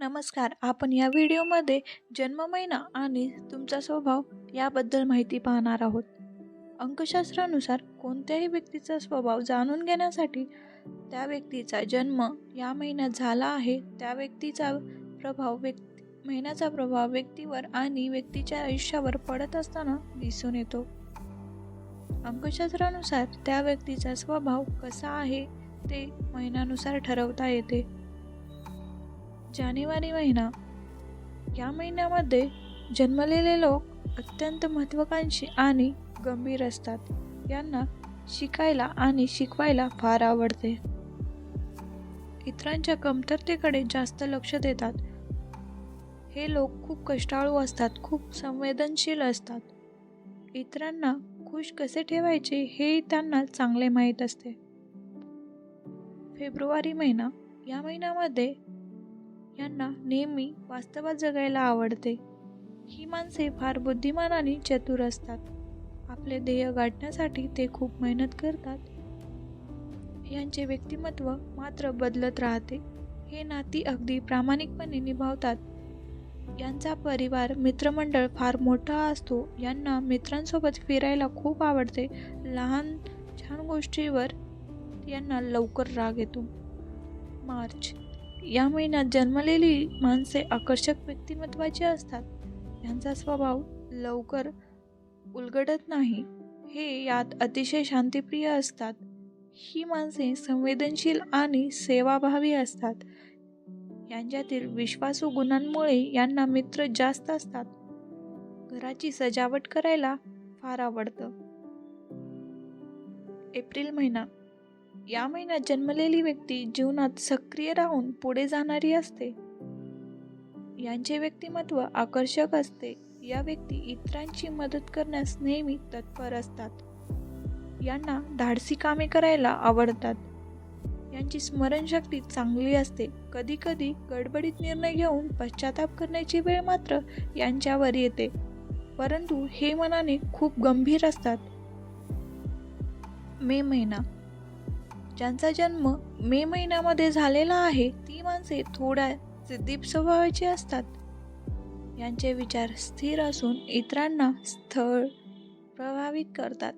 नमस्कार. आपण या व्हिडिओमध्ये जन्म महिना आणि तुमचा स्वभाव याबद्दल माहिती पाहणार आहोत. अंकशास्त्रानुसार कोणत्याही व्यक्तीचा स्वभाव जाणून घेण्यासाठी त्या व्यक्तीचा जन्म या महिन्यात झाला आहे. त्या व्यक्तीचा प्रभाव व्यक्ती महिन्याचा प्रभाव व्यक्तीवर आणि व्यक्तीच्या आयुष्यावर पडत असताना दिसून येतो. अंकशास्त्रानुसार त्या व्यक्तीचा स्वभाव कसा आहे ते महिन्यानुसार ठरवता येते. जानेवारी महिना. या महिन्यामध्ये जन्मलेले लोक अत्यंत महत्त्वाकांक्षी आणि गंभीर असतात. यांना शिकायला आणि शिकवायला फार आवडते. इतरांच्या कमतरतेकडे जास्त लक्ष देतात. हे लोक खूप कष्टाळू असतात खूप संवेदनशील असतात. इतरांना खुश कसे ठेवायचे हे त्यांना चांगले माहीत असते. फेब्रुवारी महिना. या महिन्यामध्ये यांना नेहमी वास्तवात जगायला आवडते. ही माणसे फार बुद्धिमान आणि चतुर असतात. आपले ध्येय गाठण्यासाठी ते खूप मेहनत करतात. यांचे व्यक्तिमत्व मात्र बदलत राहते. हे नाती अगदी प्रामाणिकपणे निभावतात. यांचा परिवार मित्रमंडळ फार मोठा असतो. यांना मित्रांसोबत फिरायला खूप आवडते. लहान छान गोष्टीवर यांना लवकर राग येतो. मार्च या महिन्यात जन्मलेली माणसे आकर्षक व्यक्तिमत्वाची असतात. यांचा स्वभाव लवकर उलगडत नाही. हे यात अतिशय शांतिप्रिय असतात. ही माणसे संवेदनशील आणि सेवाभावी असतात. यांच्यातील विश्वासू गुणांमुळे यांना मित्र जास्त असतात. घराची सजावट करायला फार आवडतं. एप्रिल महिना. या महिन्यात जन्मलेली व्यक्ती जीवनात सक्रिय राहून पुढे जाणारी असते. यांचे व्यक्तिमत्व आकर्षक असते. या व्यक्ती इतरांची मदत करण्यास नेहमी तत्पर असतात. यांना धाडसी कामे करायला आवडतात. यांची स्मरणशक्ती चांगली असते. कधीकधी गडबडीत निर्णय घेऊन पश्चाताप करण्याची वेळ मात्र यांच्यावर येते. परंतु हे मनाने खूप गंभीर असतात. मे महिना ज्यांचा जन्म मे महिन्यामध्ये झालेला आहे ती माणसे थोड्या दीप स्वभावाची असतात. यांचे विचार स्थिर असून इतरांना स्थळ प्रभावित करतात.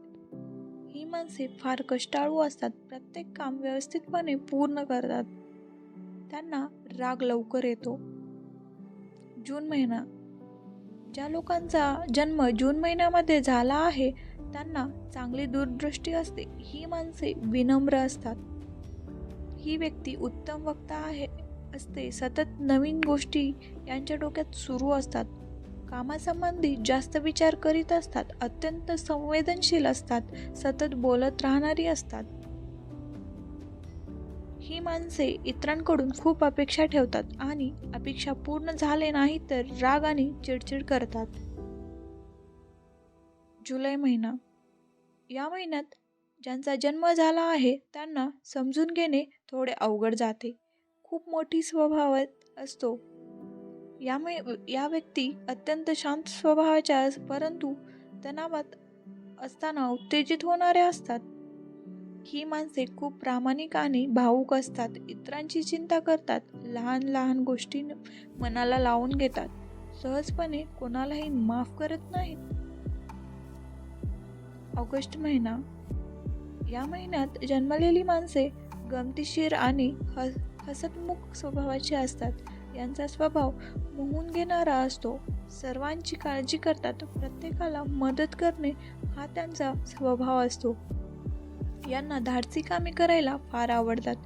ही माणसे फार कष्टाळू असतात प्रत्येक काम व्यवस्थितपणे पूर्ण करतात. त्यांना राग लवकर येतो. जून महिना. ज्या लोकांचा जन्म जून महिन्यामध्ये झाला आहे त्यांना चांगली दूरदृष्टी असते ही माणसे विनम्र असतात. ही व्यक्ती उत्तम वक्ता आहे असते सतत नवीन गोष्टी यांच्या डोक्यात सुरू असतात. कामासंबंधी जास्त विचार करीत असतात अत्यंत संवेदनशील असतात सतत बोलत राहणारी असतात. ही माणसे इतरांकडून खूप अपेक्षा ठेवतात आणि अपेक्षा पूर्ण झाले नाही तर राग आणि चिडचिड करतात. जुलै महिना. या महिन्यात ज्यांचा जन्म झाला आहे त्यांना समजून घेणे थोडे अवघड जाते. खूप मोठी स्वभावात असतो. यामुळे या व्यक्ती अत्यंत शांत स्वभावाच्या परंतु तणावात असताना उत्तेजित होणाऱ्या असतात. ही माणसे खूप प्रामाणिक आणि भावूक असतात. इतरांची चिंता करतात. लहान लहान गोष्टी मनाला लावून घेतात. सहजपणे कोणालाही माफ करत नाहीत. ऑगस्ट महिना. या महिन्यात जन्मलेली माणसे गमतीशीर आणि ह हसतमुख स्वभावाची असतात. यांचा स्वभाव मोहून घेणारा असतो. सर्वांची काळजी करतात. प्रत्येकाला मदत करणे हा त्यांचा स्वभाव असतो. यांना धाडसी कामे करायला फार आवडतात.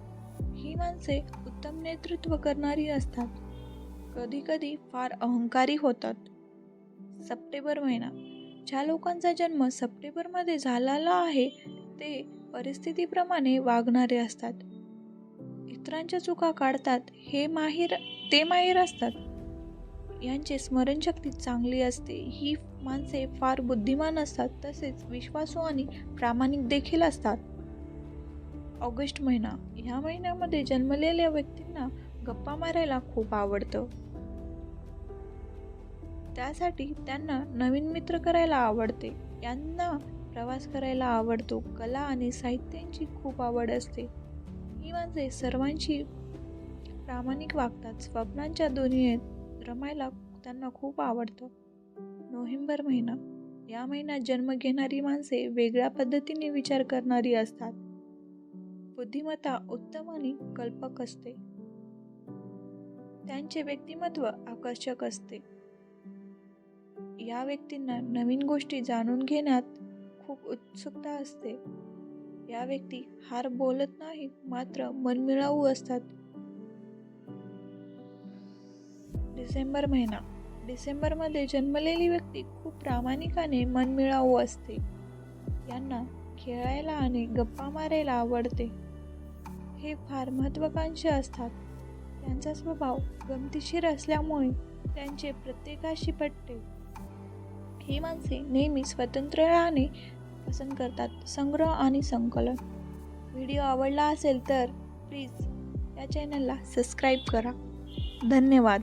ही माणसे उत्तम नेतृत्व करणारी असतात. कधीकधी फार अहंकारी होतात. सप्टेंबर महिना. ज्या लोकांचा जन्म सप्टेंबरमध्ये झालेला आहे ते परिस्थितीप्रमाणे वागणारे असतात. इतरांच्या चुका काढतात हे माहीर ते माहीर असतात. यांचे स्मरणशक्ती चांगली असते. ही माणसे फार बुद्धिमान असतात तसेच विश्वासू आणि प्रामाणिक देखील असतात. ऑगस्ट महिना. ह्या महिन्यामध्ये जन्मलेल्या व्यक्तींना गप्पा मारायला खूप आवडतं. त्यासाठी त्यांना नवीन मित्र करायला आवडते. यांना प्रवास करायला आवडतो. कला आणि साहित्यांची खूप आवड असते. ही माणसे सर्वांशी प्रामाणिक वागतात. स्वप्नांच्या दुनियेत रमायला त्यांना खूप आवडतं. नोव्हेंबर महिना. या महिन्यात जन्म घेणारी माणसे वेगळ्या पद्धतीने विचार करणारी असतात. बुद्धिमत्ता उत्तम आणि कल्पक असते. त्यांचे व्यक्तिमत्व आकर्षक असते. या व्यक्तींना नवीन गोष्टी जाणून घेण्यात खूप उत्सुकता असते. या व्यक्ती हार बोलत नाहीत मात्र मनमिळावू असतात. डिसेंबर महिना. डिसेंबरमध्ये जन्मलेली व्यक्ती खूप प्रामाणिकाने मनमिळावू असते. यांना खेळायला आणि गप्पा मारायला आवडते. हे फार महत्त्वाकांक्षी असतात. त्यांचा स्वभाव गमतीशीर असल्यामुळे त्यांचे प्रत्येकाशी पटते. ही माणसे नेहमी स्वतंत्र राहणे पसंत करतात. संग्रह आणि संकलन. व्हिडिओ आवडला असेल तर प्लीज या चॅनलला सबस्क्राईब करा. धन्यवाद.